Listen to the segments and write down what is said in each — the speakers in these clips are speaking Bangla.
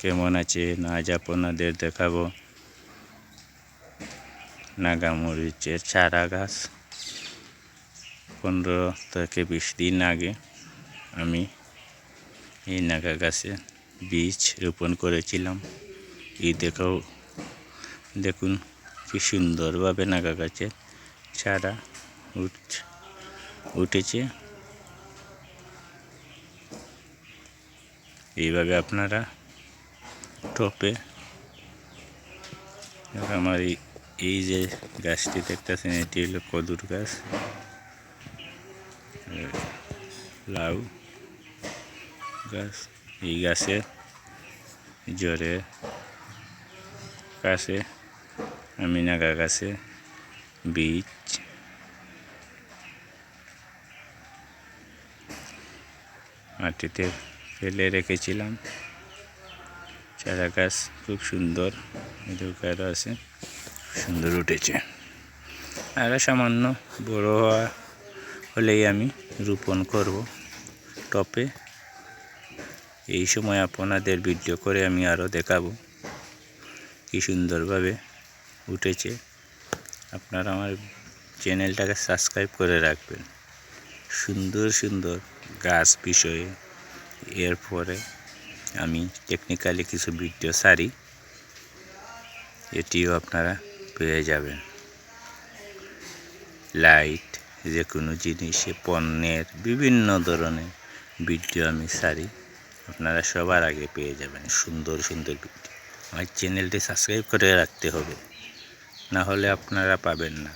কেমন আছে না আজ আপনাদের দেখাবো নাগামরিচের চারা গাছ। পনেরো থেকে বিশ দিন আগে আমি এই নাগা গাছে বীজ রোপণ করেছিলাম। এই দেখেও দেখুন কি সুন্দরভাবে নাগা গাছের চারা উঠ, উঠেছে। এইভাবে আপনারা টপে আমার এই এই যে গাছটি দেখতেছেন, এটি হলো কদুর গাছ লাউ গাছ। এই গাছে জ্বরে কাছে আমি নাগা গাছে, বীজ। মাটিতে ফেলে রেখেছিলাম। চারা গাছ খুব সুন্দর এদিকে আছে, সুন্দর উঠেছে। আর সামান্য বড় হওয়া হলেই আমি রোপণ করব। টপে এই সময় আপনাদের ভিডিও করে আমি আরও দেখাবো কি সুন্দরভাবে উঠেছে। আপনারা আমার চ্যানেলটাকে সাবস্ক্রাইব করে রাখবেন। সুন্দর সুন্দর গাছ বিষয়ে এরপরে আমি টেকনিক্যালি কিছু ভিডিও সারি এটিও আপনারা পেয়ে যাবেন। লাইট যে কোনো জিনিসে, পণ্যের বিভিন্ন ধরনের ভিডিও আমি সারি আপনারা সবার আগে পেয়ে যাবেন সুন্দর সুন্দর ভিডিও আমার চ্যানেলটি সাবস্ক্রাইব করে রাখতে হবে। না হলে আপনারা পাবেন না।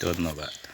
ধন্যবাদ।